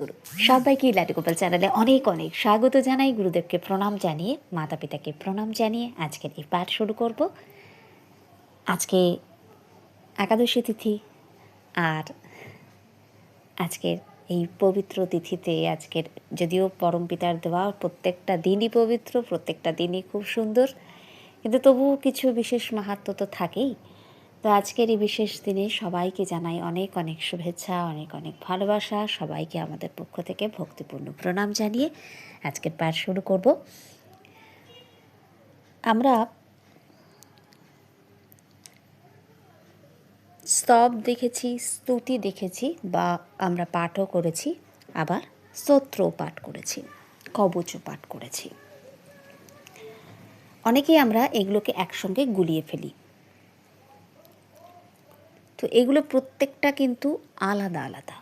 গুরু। সবাইকে লাটু গোপাল চ্যানেলে অনেক অনেক স্বাগত জানাই। গুরুদেবকে প্রণাম জানিয়ে মাতা পিতাকে প্রণাম জানিয়ে আজকের এই পাঠ শুরু করব। আজকে একাদশী তিথি আর আজকের এই পবিত্র তিথিতে আজকের যদিও পরম পিতার দেওয়া প্রত্যেকটা দিনই পবিত্র, প্রত্যেকটা দিনই খুব সুন্দর। কিন্তু তবুও কিছু বিশেষ মাহাত্ম তো থাকেই। তো আজকের এই বিশেষ দিনে সবাইকে জানাই অনেক অনেক শুভেচ্ছা, অনেক অনেক ভালোবাসা। সবাইকে আমাদের পক্ষ থেকে ভক্তিপূর্ণ প্রণাম জানিয়ে আজকের পাঠ শুরু করব। আমরা স্তব দেখেছি, স্তুতি দেখেছি বা আমরা পাঠও করেছি, আবার স্তোত্রও পাঠ করেছি, কবচও পাঠ করেছি। অনেকেই আমরা এগুলোকে একসঙ্গে গুলিয়ে ফেলি। তো এগুলো প্রত্যেকটা কিন্তু আলাদা আলাদা।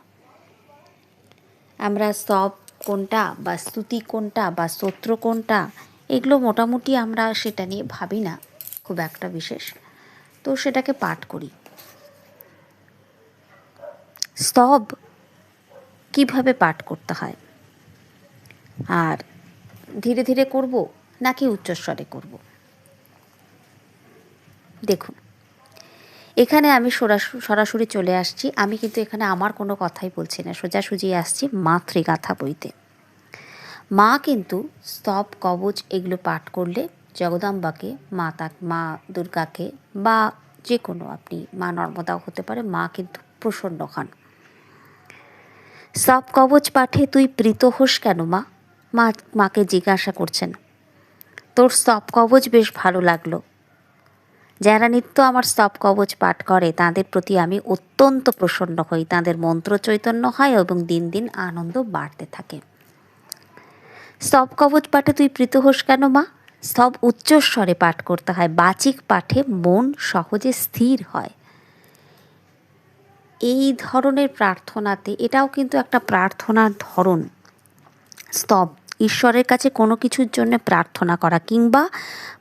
আমরা স্তব কোনটা বা স্তুতি কোনটা বা স্তোত্র কোনটা, এগুলো মোটামুটি আমরা সেটা নিয়ে ভাবি না, খুব একটা বিশেষ। তো সেটাকে পাঠ করি। স্তব কীভাবে পাঠ করতে হয়? আর ধীরে ধীরে করব নাকি উচ্চস্বরে করব? দেখুন। এখানে আমি সরাসরি চলে আসছি। আমি কিন্তু এখানে আমার কোনো কথাই বলছি না। সোজাসুজি আসছি মাতৃগাথা বইতে। মা কিন্তু স্তব, কবচ এগুলো পাঠ করলে জগদাম্বাকে, মা তা, মা দুর্গাকে বা যে কোনো আপনি মা নর্মদাও হতে পারে, মা কিন্তু প্রসন্ন হন। স্তব, কবচ পাঠে তুই প্রীত হোস কেন মা? মা, মাকে জিজ্ঞাসা করছেন। তোর স্তব, কবচ বেশ ভালো লাগল। যারা নিত্য আমার স্তব কবচ পাঠ করে, তাদের প্রতি আমি অত্যন্ত প্রসন্ন হই। তাদের মন্ত্র চৈতন্য হয় এবং দিন দিন আনন্দ বাড়তে থাকে। স্তব কবচ পাঠে তুই প্রীত হোস কেন মা? স্তব উচ্চস্বরে পাঠ করতে হয়, বাচিক পাঠে মন সহজে স্থির হয়। এই ধরনের প্রার্থনাতে, এটাও কিন্তু একটা প্রার্থনার ধরন। স্তব ঈশ্বরের কাছে কোনো কিছুর জন্য প্রার্থনা করা কিংবা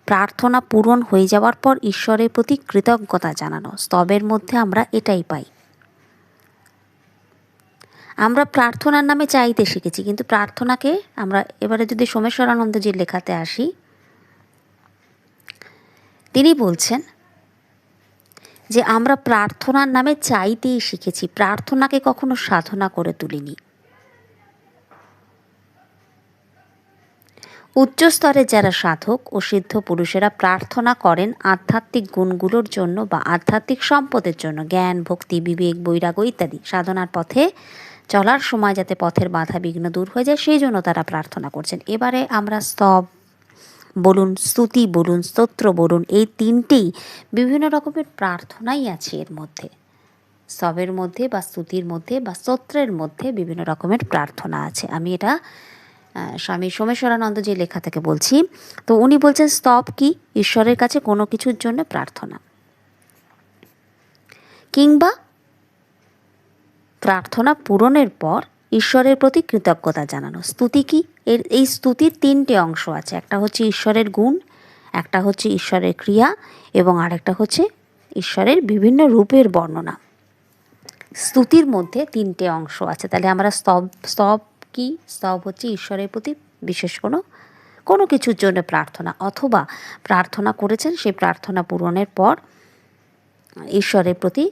প্রার্থনা পূরণ হয়ে যাওয়ার পর ঈশ্বরের প্রতি কৃতজ্ঞতা জানানো। স্তবের মধ্যে আমরা এটাই পাই। আমরা প্রার্থনার নামে চাইতে শিখেছি, কিন্তু প্রার্থনাকে আমরা এবারে যদি সোমেশ্বরানন্দজির লেখাতে আসি, তিনি বলছেন যে আমরা প্রার্থনার নামে চাইতেই শিখেছি, প্রার্থনাকে কখনো সাধনা করে তুলিনি। উচ্চস্তরের যারা সাধক ও সিদ্ধ পুরুষেরা প্রার্থনা করেন, আধ্যাত্মিক গুণগুলোর জন্য বা আধ্যাত্মিক সম্পদের জন্য, জ্ঞান, ভক্তি, বিবেক, বৈরাগ্য ইত্যাদি সাধনার পথে চলার সময় যাতে পথের বাধা বিঘ্ন দূর হয়ে যায়, সেই জন্য তারা প্রার্থনা করছেন। এবারে আমরা স্তব বলুন, স্তুতি বলুন, স্তোত্র বলুন, এই তিনটেই বিভিন্ন রকমের প্রার্থনাই আছে এর মধ্যে। স্তবের মধ্যে বা স্তুতির মধ্যে বা স্তোত্রের মধ্যে বিভিন্ন রকমের প্রার্থনা আছে। আমি এটা স্বামী সোমেশ্বরানন্দ যে লেখা থেকে বলছি, তো উনি বলছেন, স্তব কি? ঈশ্বরের কাছে কোনো কিছুর জন্য প্রার্থনা। কিংবা প্রার্থনা পূরণের পর ঈশ্বরের প্রতি কৃতজ্ঞতা জানানো। স্তুতি কি? এর, এই স্তুতির তিনটে অংশ আছে। একটা হচ্ছে ঈশ্বরের গুণ, একটা হচ্ছে ঈশ্বরের ক্রিয়া, এবং আরেকটা হচ্ছে ঈশ্বরের বিভিন্ন রূপের বর্ণনা। স্তুতির মধ্যে তিনটে অংশ আছে। তাহলে আমরা স্তব স্তব কি? স্তব হচ্ছে ঈশ্বরের প্রতি বিশেষ কোনো কোনো কিছুর জন্য প্রার্থনা। অথবা প্রার্থনা করেছেন, সেই প্রার্থনা পূরণের পর ঈশ্বরের প্রতি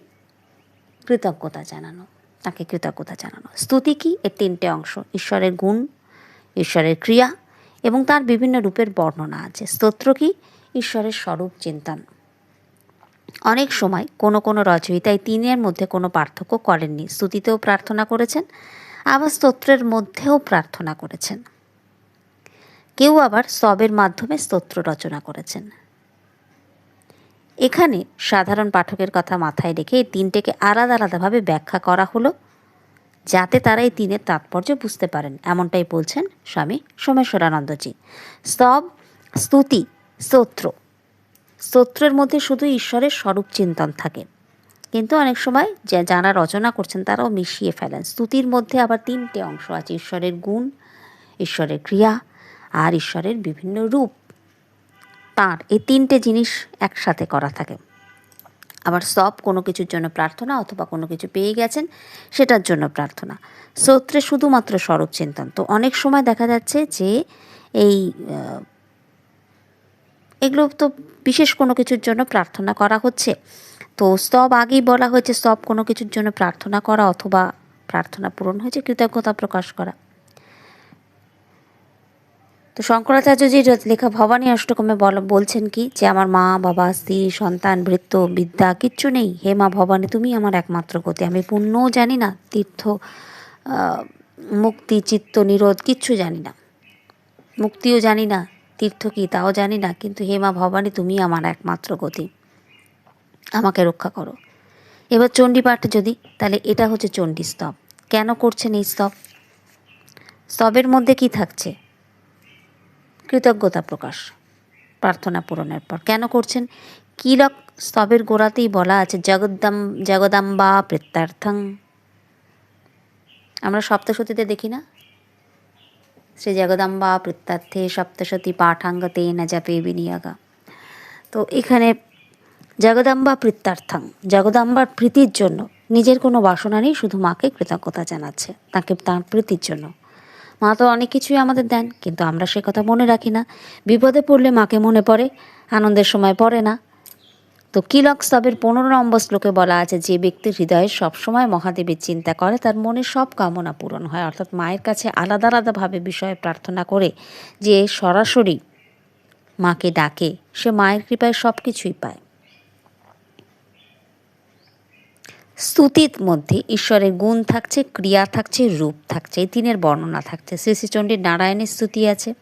কৃতজ্ঞতা জানানো, তাকে কৃতজ্ঞতা জানানো। স্তুতি কি? এর তিনটে অংশ, ঈশ্বরের গুণ, ঈশ্বরের ক্রিয়া এবং তার বিভিন্ন রূপের বর্ণনা আছে। স্তোত্র কি? ঈশ্বরের স্বরূপ চিন্তন। অনেক সময় কোনো কোনো রচয়িতাই তিনের মধ্যে কোনো পার্থক্য করেননি। স্তুতিতেও প্রার্থনা করেছেন আবার স্তোত্রের মধ্যেও প্রার্থনা করেছেন। কেউ আবার সবের মাধ্যমে স্তোত্র রচনা করেছেন। এখানে সাধারণ পাঠকের কথা মাথায় রেখে এই তিনটেকে আলাদা আলাদাভাবে ব্যাখ্যা করা হলো, যাতে তারা এই তিনের তাৎপর্য বুঝতে পারেন। এমনটাই বলছেন স্বামী সোমেশ্বরানন্দজি। স্তব, স্তুতি, স্তোত্র। স্তোত্রের মধ্যে শুধু ঈশ্বরের স্বরূপ চিন্তন থাকে। কিন্তু অনেক সময় যে, যারা রচনা করছেন তারাও মিশিয়ে ফেলেন। স্তুতির মধ্যে আবার তিনটে অংশ আছে, ঈশ্বরের গুণ, ঈশ্বরের ক্রিয়া আর ঈশ্বরের বিভিন্ন রূপ। তাঁর এই তিনটে জিনিস একসাথে করা থাকে। আবার সব কোনো কিছুর জন্য প্রার্থনা অথবা কোনো কিছু পেয়ে গেছেন, সেটার জন্য প্রার্থনা। স্তোত্রে শুধুমাত্র স্বরূপ চিন্তন। তো অনেক সময় দেখা যাচ্ছে যে এই এগুলো তো বিশেষ কোনো কিছুর জন্য প্রার্থনা করা হচ্ছে। তো স্তব আগেই বলা হয়েছে, স্তব কোনো কিছুর জন্য প্রার্থনা করা অথবা প্রার্থনা পূরণ হয়েছে, কৃতজ্ঞতা প্রকাশ করা। তো শঙ্করাচার্যজির লেখা ভবানী অষ্টকমে বলা, বলছেন কি যে, আমার মা, বাবা, স্ত্রী, সন্তান বৃত্ত বিদ্যা, কিচ্ছু নেই। হে মা ভবানী, তুমি আমার একমাত্র গতি। আমি পুণ্যও জানি না, তীর্থ মুক্তি, চিত্ত, নিরোধ, কিচ্ছু জানি না। মুক্তিও জানি না, তীর্থ কী, তাও জানি না, কিন্তু হে মা ভবানী, তুমি আমার একমাত্র গতি। আমাকে রক্ষা করো। এবার চণ্ডী চণ্ডীপাঠ যদি, তাহলে এটা হচ্ছে চণ্ডী স্তব। কেন করছেন এই স্তব? স্তবের মধ্যে কি থাকছে? কৃতজ্ঞতা প্রকাশ, প্রার্থনা পূরণের পর। কেন করছেন? কিলক স্তবের গোড়াতেই বলা আছে, জগদ্দাম, জগদাম্বা প্রত্যার্থং। আমরা সপ্তশতীতে দেখি না? শ্রী জগদাম্বা প্রত্যার্থে সপ্তশতী পাঠাঙ্গতে না জাপে বিনিয়োগা। তো এখানে জগদাম্বা প্রত্যার্থং। জগদাম্বার প্রীতির জন্য নিজের কোনো বাসনা নেই, শুধু মাকে কৃতজ্ঞতা জানাচ্ছে, তাকে তার প্রীতির জন্য। মা তো অনেক কিছুই আমাদের দেন, কিন্তু আমরা সে কথা মনে রাখি না। বিপদে পড়লে মাকে মনে পড়ে, আনন্দের সময় পড়ে না। তো কিলক স্তবের পনেরো নম্বর শ্লোকে বলা আছে, যে ব্যক্তি হৃদয়ে সবসময় মহাদেবের চিন্তা করে, তার মনে সব কামনা পূরণ হয়। অর্থাৎ মায়ের কাছে আলাদা আলাদাভাবে বিষয়ে প্রার্থনা করে যে সরাসরি মাকে ডাকে, সে মায়ের কৃপায় সব কিছুই পায়। স্তুতির মধ্যে ঈশ্বরের গুণ থাকছে, ক্রিয়া থাকছে, রূপ থাকছে। এই তিনের বর্ণনা থাকছে। শ্রী শ্রীচণ্ডীর নারায়ণের স্তুতি আছে।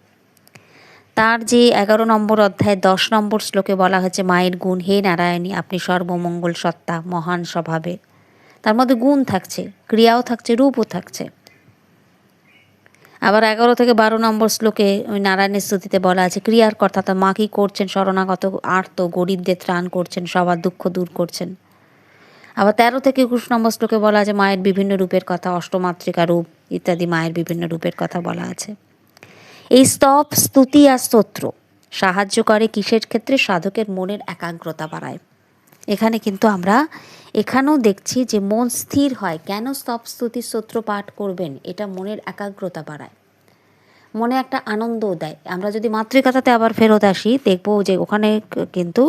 তার যে এগারো নম্বর অধ্যায়, দশ নম্বর শ্লোকে বলা হয়েছে, মায়ের গুণ, হে নারায়ণী, আপনি সর্বমঙ্গল সত্তা, মহান স্বভাবে। তার মধ্যে গুণ থাকছে, ক্রিয়াও থাকছে, রূপও থাকছে। আবার এগারো থেকে বারো নম্বর শ্লোকে ওই নারায়ণের স্তুতিতে বলা আছে, ক্রিয়ার কর্তা মা কি করছেন? শরণাগত, আর্ত, গরিবদের ত্রাণ করছেন, সবার দুঃখ দূর করছেন। আবার তেরো থেকে একুশ নম্বর শ্লোকে বলা আছে, মায়ের বিভিন্ন রূপের কথা অষ্টমাতৃকা রূপ ইত্যাদি মায়ের বিভিন্ন রূপের কথা বলা আছে। এই স্তব স্তুতি আর স্তোত্র সাহায্য করে কিসের ক্ষেত্রে? সাধকের মনের একাগ্রতা বাড়ায়। এখানে কিন্তু আমরা এখানেও দেখছি যে মন স্থির হয়। কেন স্তব স্তুতি স্তোত্র পাঠ করবেন? এটা মনের একাগ্রতা বাড়ায়। মনে একটা আনন্দও দেয়। আমরা যদি মাতৃকথাতে আবার ফেরত আসি, দেখব যে ওখানে কিন্তু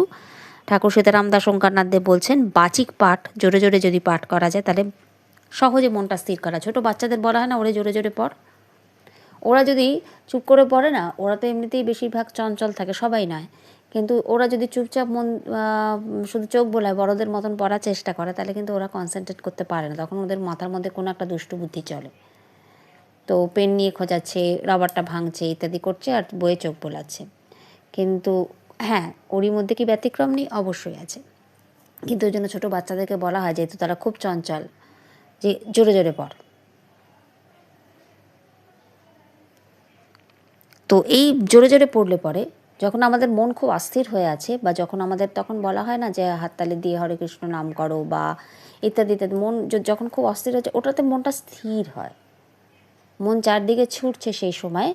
ঠাকুর সীতারাম দাস ওঙ্কারনাথ দেব বলছেন, বাচিক পাঠ, জোরে জোরে যদি পাঠ করা যায় তাহলে সহজে মনটা স্থির করা। ছোট বাচ্চাদের বলা হয় না, ওরে জোরে জোরে পড়। ওরা যদি চুপ করে পড়ে না, ওরা তো এমনিতেই বেশিরভাগ চঞ্চল থাকে, সবাই নয়। কিন্তু ওরা যদি চুপচাপ মন শুধু চোখ বোলায়, বড়দের মতন পড়ার চেষ্টা করে, তাহলে কিন্তু ওরা কনসেন্ট্রেট করতে পারে না। তখন ওদের মাথার মধ্যে কোনো একটা দুষ্টু বুদ্ধি চলে। তো পেন নিয়ে খোঁজাচ্ছে রাবারটা ভাঙছে, ইত্যাদি করছে আর বইয়ে চোখ বোলাচ্ছে। কিন্তু হ্যাঁ ওরই মধ্যে কি ব্যতিক্রম নেই? অবশ্যই আছে। কিন্তু ওই জন্য ছোটো বাচ্চাদেরকে বলা হয়, যেহেতু তারা খুব চঞ্চল, যে জোরে জোরে পড়। তো এই জোরে জোরে পড়লে পরে, যখন আমাদের মন খুব অস্থির হয়ে আছে বা যখন আমাদের তখন বলা হয় না যে হাততালি দিয়ে হরে কৃষ্ণ নাম করো বা ইত্যাদি ইত্যাদি, মন যখন খুব অস্থির হচ্ছে ওটাতে মনটা স্থির হয়। মন চারদিকে ছুটছে সেই সময়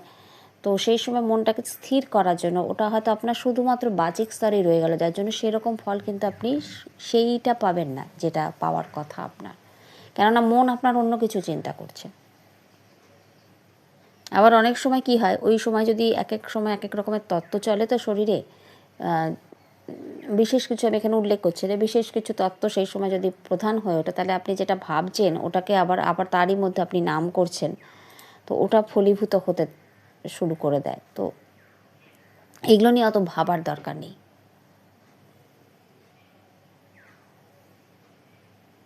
তো সেই সময় মনটাকে স্থির করার জন্য ওটা হয়তো আপনার শুধুমাত্র বাচিক স্তরেই রয়ে গেল, যার জন্য সেরকম ফল কিন্তু আপনি সেইটা পাবেন না, যেটা পাওয়ার কথা আপনার। কেননা মন আপনার অন্য কিছু চিন্তা করছে। আবার অনেক সময় কি হয়, ওই সময় যদি এক এক সময় এক এক রকমের তত্ত্ব চলে, তো শরীরে বিশেষ কিছু আমি এখানে উল্লেখ করছি যে বিশেষ কিছু তত্ত্ব সেই সময় যদি প্রধান হয়ে ওঠে, তাহলে আপনি যেটা ভাবছেন ওটাকে আবার আবার তারই মধ্যে আপনি নাম করছেন, তো ওটা ফলীভূত হতে শুরু করে দেয়। তো এগুলো নিয়ে অত ভাবার দরকার নেই।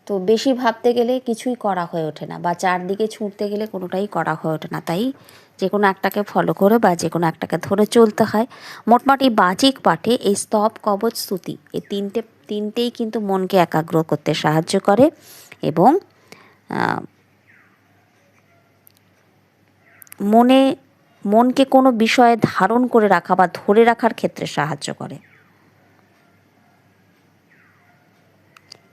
তো বেশি ভাবতে গেলে কিছুই করা হয়ে ওঠে না বা চারদিকে ছুটতে গেলে কোনোটাই করা হয়ে ওঠে না। তাই যে কোনো একটাকে ফলো করে বা যে কোনো একটাকে ধরে চলতে হয়। মোটমাট এই বাচিক পাঠে এই স্তব, কবচ, স্তুতি এই তিনটে, তিনটেই কিন্তু মনকে একাগ্র করতে সাহায্য করে এবং মনে মনকে কোনো বিষয়ে ধারণ করে রাখা বা ধরে রাখার ক্ষেত্রে সাহায্য করে।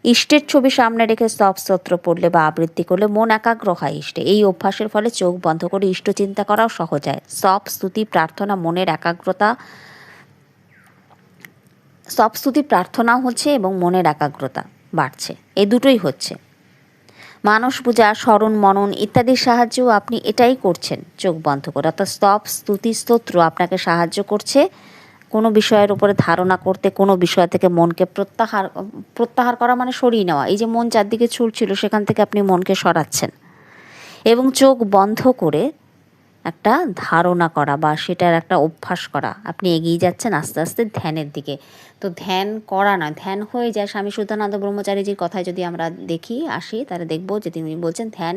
ইষ্টের ছবি সামনে রেখে স্তব স্তোত্র পড়লে বা আবৃত্তি করলে মন একাগ্র হয় ইষ্টে। এই অভ্যাসের ফলে চোখ বন্ধ করে ইষ্ট চিন্তা করাও সহজ হয়। স্তব, স্তুতি, প্রার্থনা, মনের একাগ্রতা। স্তবস্তুতি প্রার্থনাও হচ্ছে এবং মনের একাগ্রতা বাড়ছে। এই দুটোই হচ্ছে। মানস পূজা, স্মরণ, মনন ইত্যাদির সাহায্যেও আপনি এটাই করছেন। চোখ বন্ধ করে। অর্থাৎ স্তব, স্তুতি, স্তোত্র আপনাকে সাহায্য করছে। কোনো বিষয়ের উপরে ধারণা করতে, কোনো বিষয় থেকে মনকে প্রত্যাহার প্রত্যাহার করা মানে সরিয়ে নেওয়া। এই যে মন চারদিকে ছুটছিল সেখান থেকে আপনি মনকে সরাচ্ছেন। এবং চোখ বন্ধ করে একটা ধারণা করা বা সেটার একটা অভ্যাস করা। আপনি এগিয়ে যাচ্ছেন আস্তে আস্তে ধ্যানের দিকে। তো ধ্যান করা নয় ধ্যান হয়ে যায় স্বামী সুধানন্দ ব্রহ্মচারীজির কথায় যদি আমরা দেখি, আসি, তাহলে দেখব যে তিনি বলছেন ধ্যান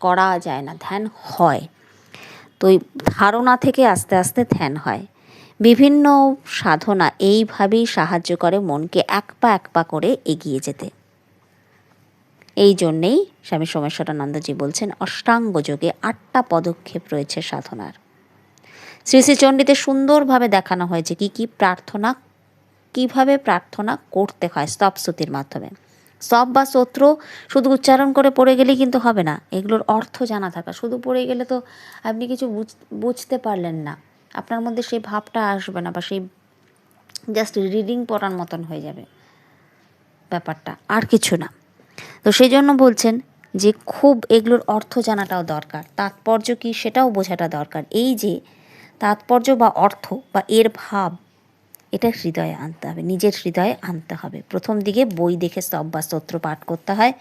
করা যায় না, ধ্যান হয়। তো ধারণা থেকে আস্তে আস্তে ধ্যান হয়। বিভিন্ন সাধনা এইভাবেই সাহায্য করে মনকে এক পা এক পা করে এগিয়ে যেতে। এই জন্যেই স্বামী সোমেশ্বরানন্দজি বলছেন, অষ্টাঙ্গ যোগে আটটা পদক্ষেপ রয়েছে সাধনার। শ্রী শ্রী চণ্ডীতে সুন্দরভাবে দেখানো হয়েছে কি কি প্রার্থনা, কীভাবে প্রার্থনা করতে হয় স্তবস্তুতির মাধ্যমে। স্তব বা স্তোত্র শুধু উচ্চারণ করে পড়ে গেলেই কিন্তু হবে না, এগুলোর অর্থ জানা থাকা। শুধু পড়ে গেলে তো আপনি কিছু বুঝতে পারলেন না। আপনার মধ্যে সেই ভাবটা আসবে না বা সেই জাস্ট রিডিং পড়ার মতন হয়ে যাবে ব্যাপারটা। আর কিছু না। তো সেই জন্য বলছেন যে খুব এগুলোর অর্থ জানাটাও দরকার, তাৎপর্য কি সেটাও বোঝাটা দরকার। এই যে তাৎপর্য বা অর্থ বা এর ভাব, এটা হৃদয়ে আনতে হবে, নিজের হৃদয়ে আনতে হবে। প্রথম দিকে বই দেখে স্তব বা স্তোত্র পাঠ করতে হয়।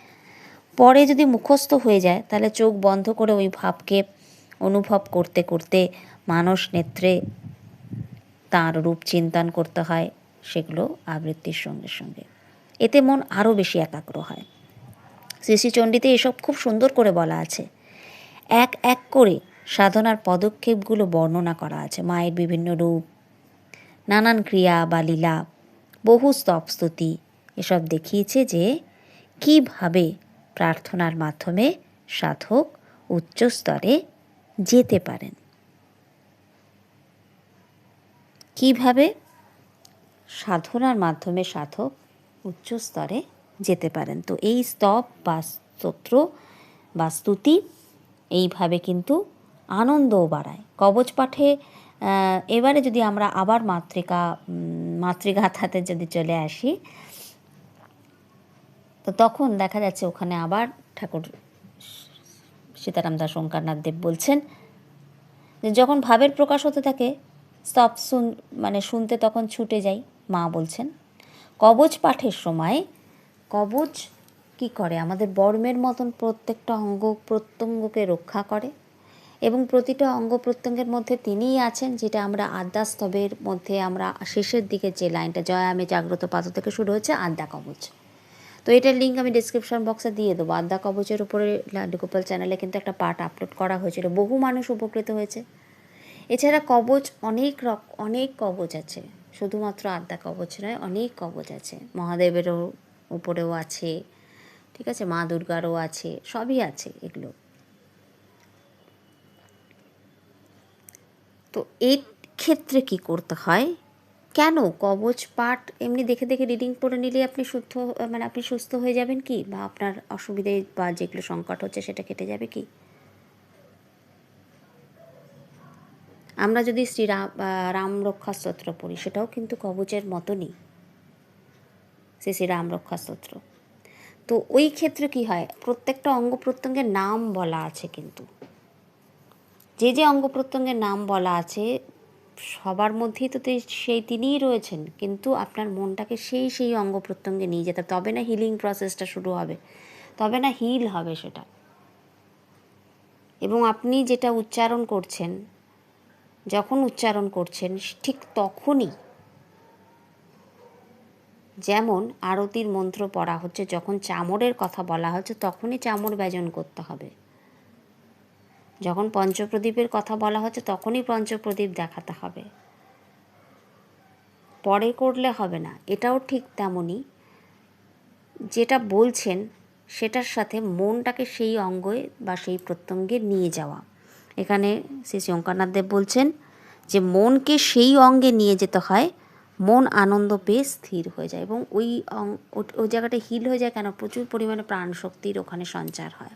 পরে যদি মুখস্থ হয়ে যায়, তাহলে চোখ বন্ধ করে ওই ভাবকে অনুভব করতে করতে মানস নেত্রে তাঁর রূপ চিন্তন করতে হয়, সেগুলো আবৃত্তির সঙ্গে সঙ্গে। এতে মন আরও বেশি একাগ্র হয়। শ্রী শ্রীচণ্ডীতে এসব খুব সুন্দর করে বলা আছে। এক এক করে সাধনার পদক্ষেপগুলো বর্ণনা করা আছে। মায়ের বিভিন্ন রূপ, নানান ক্রিয়া বা লীলা, বহু স্তবস্তুতি এসব দেখিয়েছে যে কীভাবে প্রার্থনার মাধ্যমে সাধক উচ্চ স্তরে যেতে পারেন। কীভাবে সাধনার মাধ্যমে সাধক উচ্চ স্তরে যেতে পারেন। তো এই স্তব বা স্তোত্র বা স্তুতি এইভাবে কিন্তু আনন্দও বাড়ায়। কবচ পাঠে এবারে যদি আমরা আবার মাতৃকা মাতৃগাথাতে যদি চলে আসি, তো তখন দেখা যাচ্ছে ওখানে আবার ঠাকুর সীতারাম দাস ওঙ্কারনাথ দেব বলছেন যে যখন ভাবের প্রকাশ হতে থাকে, স্তব শুন মানে শুনতে তখন ছুটে যাই, মা বলছেন। কবচ পাঠের সময় কবচ কি করে? আমাদের বর্মের মতন প্রত্যেকটা অঙ্গ প্রত্যঙ্গকে রক্ষা করে এবং প্রতিটা অঙ্গ প্রত্যঙ্গের মধ্যে তিনিই আছেন যেটা আমরা আদ্যাস্তবের মধ্যে আমরা শেষের দিকে যে লাইনটা, জয় আমি জাগ্রত পাত থেকে শুরু হচ্ছে আদ্যা কবচ। তো এটার লিঙ্ক আমি ডিসক্রিপশন বক্সে দিয়ে দেবো। আদ্যা কবচের উপরে গোপাল চ্যানেলে কিন্তু একটা পার্ট আপলোড করা হয়েছিল। বহু মানুষ উপকৃত হয়েছে। এছাড়া কবচ অনেক রক, অনেক কবচ আছে। শুধুমাত্র আদ্যা কবচ নয়, অনেক কবচ আছে। মহাদেবেরও উপরেও আছে, ঠিক আছে? মা দুর্গারও আছে, সবই আছে এগুলো। তো এই ক্ষেত্রে কি করতে হয়? কেন? কবচ, পাঠ, এমনি দেখে দেখে রিডিং পড়ে নিলে আপনি শুদ্ধ মানে আপনি সুস্থ হয়ে যাবেন কি? বা আপনার অসুবিধে বা যেগুলো সংকট হচ্ছে সেটা কেটে যাবে কি? আমরা যদি শ্রী রাম রাম রক্ষা স্তোত্র পড়ি, সেটাও কিন্তু কবচের মতনই। শ্রী শ্রী রাম রক্ষা স্তোত্র তো ওই ক্ষেত্রে কি হয়, প্রত্যেকটা অঙ্গ প্রত্যঙ্গের নাম বলা আছে কিন্তু। যে যে অঙ্গ প্রত্যঙ্গের নাম বলা আছে, সবার মধ্যেই তো সেই তিনিই রয়েছেন। কিন্তু আপনার মনটাকে সেই সেই অঙ্গ প্রত্যঙ্গে নিয়ে যেতে তবে না হিলিং প্রসেসটা শুরু হবে। তবে না হিল হবে সেটা। এবং আপনি যেটা উচ্চারণ করছেন, যখন উচ্চারণ করছেন, ঠিক তখনই যেমন আরতির মন্ত্র পড়া হচ্ছে, যখন চামরের কথা বলা হচ্ছে, তখনই চামর ব্যজন করতে হবে। যখন পঞ্চপ্রদীপের কথা বলা হচ্ছে, তখনই পঞ্চপ্রদীপ দেখাতে হবে। পরে করলে হবে না। এটাও ঠিক তেমনই। যেটা বলছেন, সেটার সাথে মনটাকে সেই অঙ্গে বা সেই প্রত্যঙ্গে নিয়ে যাওয়া। এখানে শ্রী ওঙ্কারনাথ দেব বলছেন যে, মনকে সেই অঙ্গে নিয়ে যেতে হয় মন আনন্দ পেয়ে স্থির হয়ে যায় এবং ওই ওই জায়গাটা হিল হয়ে যায় কেন? প্রচুর পরিমাণে প্রাণ শক্তির ওখানে সঞ্চার হয়।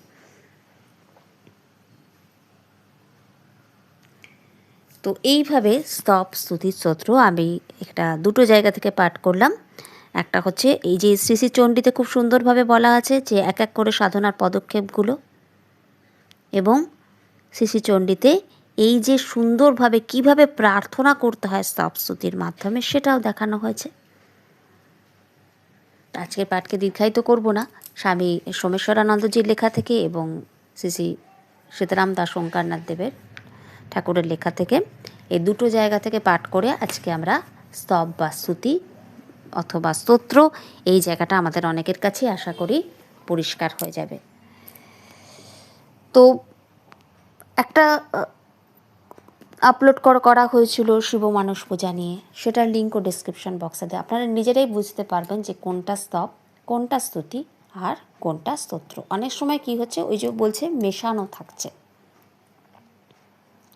তো এইভাবে স্তব, স্তুতি, স্তোত্র আমি একটা দুটো জায়গা থেকে পাঠ করলাম। একটা হচ্ছে এই যে শ্রী শ্রী চণ্ডীতে খুব সুন্দরভাবে বলা আছে যে এক এক করে সাধনার পদক্ষেপগুলো এবং শ্রী শ্রী চণ্ডীতে এই যে সুন্দরভাবে কীভাবে প্রার্থনা করতে হয় স্তব স্তুতির মাধ্যমে, সেটাও দেখানো হয়েছে। আজকের পাঠকে দীর্ঘায়িত করব না। স্বামী সোমেশ্বরানন্দজির লেখা থেকে এবং শ্রী সীতারাম দাস ওঙ্কারনাথ দেবের ঠাকুরের লেখা থেকে এই দুটো জায়গা থেকে পাঠ করে আজকে আমরা স্তব বা স্তুতি অথবা স্তোত্র, এই জায়গাটা আমাদের অনেকের কাছেই আশা করি পরিষ্কার হয়ে যাবে। তো একটা আপলোড করা করা হয়েছিল শিব মানুষ পূজা নিয়ে। সেটার লিঙ্কও ডিসক্রিপশন বক্সে দেয়। আপনারা নিজেরাই বুঝতে পারবেন যে কোনটা স্তব, কোনটা স্তুতি আর কোনটা স্তোত্র। অনেক সময় কি হচ্ছে, ওই যে বলছে মেশানো থাকছে।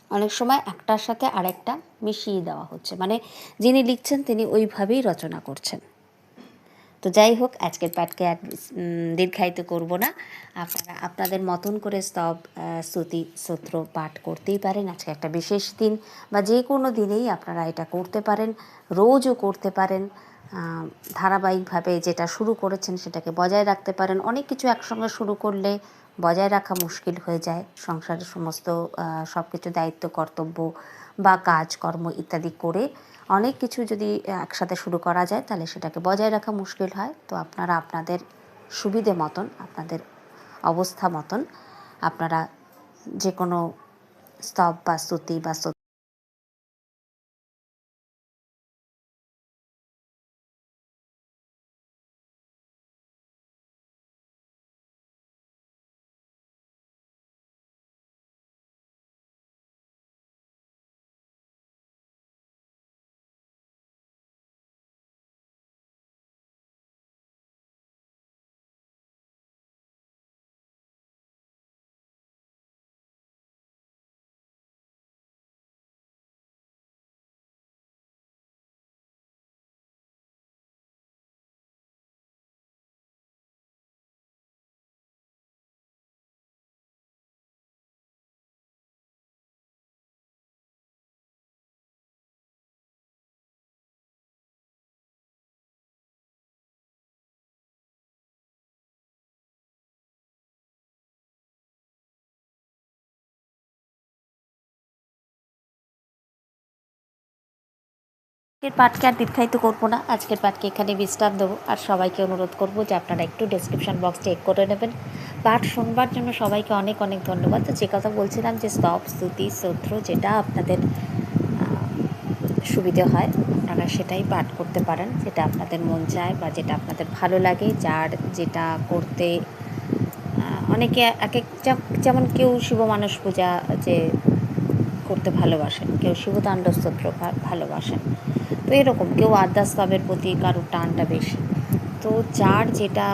অনেক সময় একটার সাথে আরেকটা মিশিয়ে দেওয়া হচ্ছে। মানে যিনি লিখছেন তিনি ওইভাবেই রচনা করছেন। তো যাই হোক, আজকের পাঠকে আর দীর্ঘায়িত করব না। আপনারা, আপনাদের মতন করে স্তব স্তুতি, স্তোত্র পাঠ করতেই পারেন। আজকে একটা বিশেষ দিন বা যে কোনো দিনেই আপনারা এটা করতে পারেন, রোজও করতে পারেন ধারাবাহিকভাবে যেটা শুরু করেছেন সেটাকে বজায় রাখতে পারেন। অনেক কিছু একসঙ্গে শুরু করলে বজায় রাখা মুশকিল হয়ে যায়। সংসারের সমস্ত সব কিছু দায়িত্ব, কর্তব্য বা কাজকর্ম ইত্যাদি করে অনেক কিছু যদি একসাথে শুরু করা যায়, তাহলে সেটাকে বজায় রাখা মুশকিল হয়। তো আপনারা আপনাদের সুবিধে মতন, আপনাদের অবস্থা মতন, আপনারা যে কোনো স্তব বা স্তুতি বা আজকের পাঠকে আর দীর্ঘায়িত করব না। আজকের পাঠকে এখানে বিশ্রাম দেবো আর সবাইকে অনুরোধ করব যে আপনারা একটু ডেসক্রিপশন বক্স চেক করে নেবেন। পাঠ শুনবার জন্য সবাইকে অনেক অনেক ধন্যবাদ। তো যে কথা বলছিলাম যে স্তব, স্তুতি, স্তোত্র যেটা আপনাদের সুবিধে হয়, আপনারা সেটাই পাঠ করতে পারেন। যেটা আপনাদের মন চায় বা যেটা আপনাদের ভালো লাগে, যার যেটা করতে অনেকে এক এক যেম- যেমন কেউ শিব মানুষ পূজা যে করতে ভালোবাসেন। কেউ শিবতাণ্ড স্তোত্র ভালোবাসেন। তো এরকম কেউ আদ্যাস্তবের প্রতি কারোর টানটা বেশি? তো যার যেটা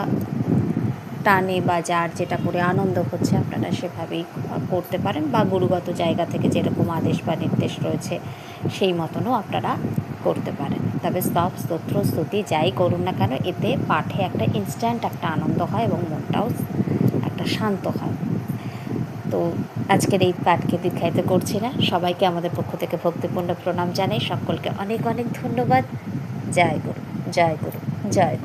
টানে বা যার যেটা করে আনন্দ হচ্ছে আপনারা সেভাবেই করতে পারেন বা গুরুগত জায়গা থেকে যেরকম আদেশ বা নির্দেশ রয়েছে সেই মতনও আপনারা করতে পারেন। তবে স্তব, স্তোত্র, স্তুতি যাই করুন না কেন, এতে পাঠে একটা ইনস্ট্যান্ট একটা আনন্দ হয় এবং মনটাও একটা শান্ত হয়। তো আজকের এই পাঠকে দীক্ষায়িত করছি না। সবাইকে আমাদের পক্ষ থেকে ভক্তিপূর্ণ প্রণাম জানাই। সকলকে অনেক অনেক ধন্যবাদ। জয় গুরু জয় গুরু, জয়